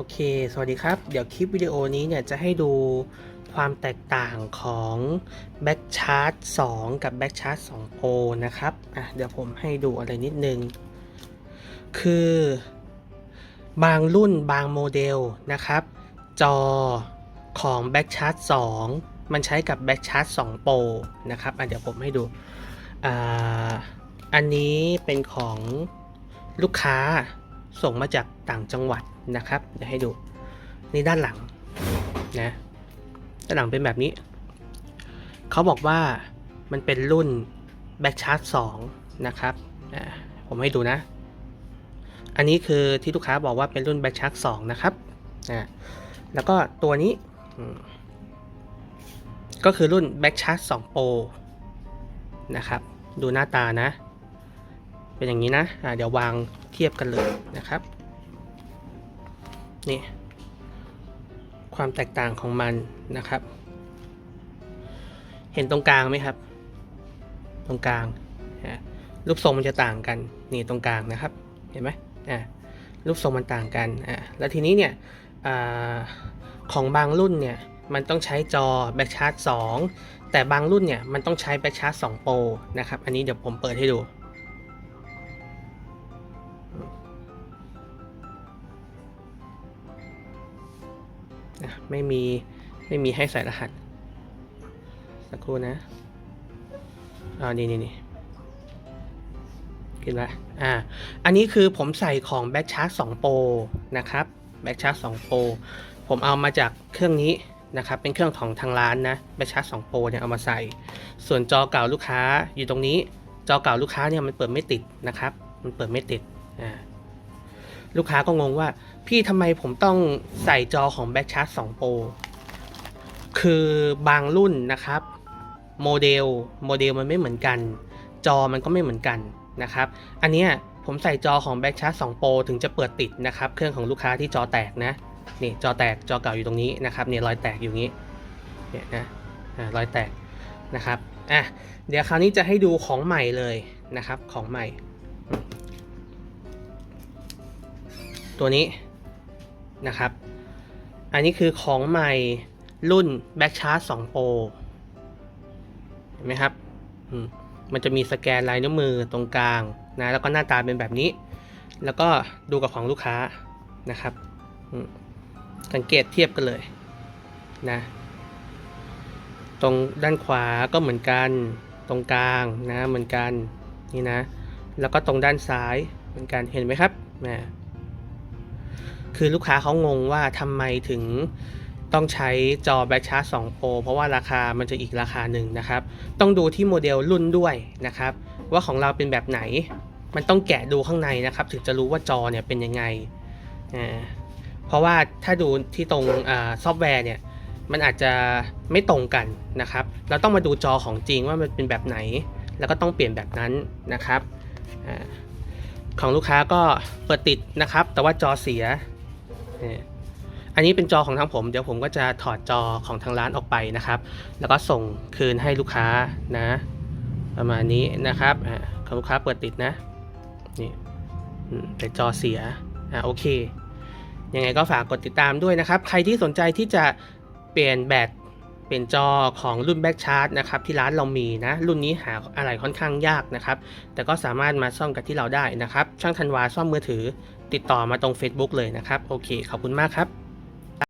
โอเค สวัสดีครับ เดี๋ยวคลิปวิดีโอนี้เนี่ยจะให้ดูความแตกต่างของ Back Charge 2กับ Back Charge 2 Pro นะครับ อะ เดี๋ยวผมให้ดูอะไรนิดนึง คือบางรุ่นบางโมเดลนะครับ จอของ Back Charge 2มันใช้กับ Back Charge 2 Pro นะครับ อะ เดี๋ยวผมให้ดูอ่าอันนี้เป็นของลูกค้า ส่งมาจากต่างจังหวัดนะครับเดี๋ยวให้ดูนี่ด้านหลังนะด้านหลังเป็นแบบนี้ เขาบอกว่ามันเป็นรุ่น Back Charge 2 นะครับผมให้ดูนะ อันนี้คือที่ลูกค้าบอกว่าเป็นรุ่น Back Charge 2 นะครับแล้วก็ตัวนี้ก็คือรุ่น Back Charge 2 Pro นะครับ ดูหน้าตานะ เป็นอย่างนี้นะอ่าเดี๋ยววาง เทียบกันเลยนะครับนี่ความแตกต่างของมันนะครับ เห็นตรงกลางไหมครับ ตรงกลางรูปทรงมันจะต่างกันนี่ตรงกลางนะครับเห็นไหมอ่ารูปทรงมันต่างกันอ่าแล้วทีนี้เนี่ยอของบางรุ่นเนี่ยมันต้องใช้จอ Back Charge 2แต่บางรุ่นเนี่ยมันต้องใช้ Back Charge 2 Pro นะครับ อันนี้เดี๋ยวผมเปิดให้ดู ไม่มีไม่มีให้ใส่รหัส สักครู่นะอ่านี่นี่นี่ขึ้นละอ่า อันนี้คือผมใส่ของ Back c h a r g 2 Pro นะครับ Back c h a r g 2 Pro ผมเอามาจากเครื่องนี้นะครับ เป็นเครื่องของทางร้านนะ Back c h a r g 2 Pro เนี่ยเอามาใส่ ส่วนจอเก่าลูกค้าอยู่ตรงนี้ จอเก่าลูกค้าเนี่ยมันเปิดไม่ติดนะครับ มันเปิดไม่ติด อ่า ลูกค้าก็งงว่า พี่ทำไมผมต้องใส่จอของ Back c h a r g 2 Pro คือบางรุ่นนะครับโมเดลโมเดลมันไม่เหมือนกัน จอมันก็ไม่เหมือนกันนะครับ อันเนี้ยผมใส่จอของ Back c h a r g 2 Pro ถึงจะเปิดติดนะครับ เครื่องของลูกค้าที่จอแตกนะนี่จอแตกจอเก่าอยู่ตรงนี้นะครับเนี่ยรอยแตกอยู่นี้เนี่ยนะอ่ารอยแตกนะครับอะเดี๋ยวคราวนี้จะให้ดูของใหม่เลยนะครับของใหม่ ตัวนี้นะครับ อันนี้คือของใหม่รุ่น Back Charge 2 Pro เห็นไหมครับ มันจะมีสแกนลายนิ้วมือตรงกลางนะ แล้วก็หน้าตาเป็นแบบนี้ แล้วก็ดูกับของลูกค้านะครับ สังเกตเทียบกันเลยนะ ตรงด้านขวาก็เหมือนกัน ตรงกลางนะเหมือนกันนี่นะ แล้วก็ตรงด้านซ้ายเหมือนกัน เห็นไหมครับนะ คือลูกค้าเขางงว่าทำไมถึงต้องใช้จอ Back c h a r 2 Pro เพราะว่าราคามันจะอีกราคาหนึ่งนะครับ ต้องดูที่โมเดลรุ่นด้วยนะครับ ว่าของเราเป็นแบบไหน มันต้องแกะดูข้างในนะครับ ถึงจะรู้ว่าจอเนี่ยเป็นยังไงอ่าเพราะว่าถ้าดูที่ตรงอาซอฟต์แวร์เนี่ย มันอาจจะไม่ตรงกันนะครับ เราต้องมาดูจอของจริงว่ามันเป็นแบบไหน แล้วก็ต้องเปลี่ยนแบบนั้นนะครับอาของลูกค้าก็เปิดติดนะครับ แต่ว่าจอเสีย อันนี้เป็นจอของทางผม เดี๋ยวผมก็จะถอดจอของทางร้านออกไปนะครับ แล้วก็ส่งคืนให้ลูกค้านะ ประมาณนี้นะครับอ่าขอลูกค้าเปิดติดนะนี่แต่จอเสียอ่าโอเคยังไงก็ฝากกดติดตามด้วยนะครับ ใครที่สนใจที่จะเปลี่ยนแบต เป็นจอของรุ่นแบ็กชาร์ตนะครับที่ร้านเรามีนะ รุ่นนี้หาอะไรค่อนข้างยากนะครับ แต่ก็สามารถมาซ่อมกันที่เราได้นะครับ ช่างธันวาซ่อมมือถือ ติดต่อมาตรง Facebook เลยนะครับ โอเค ขอบคุณมากครับ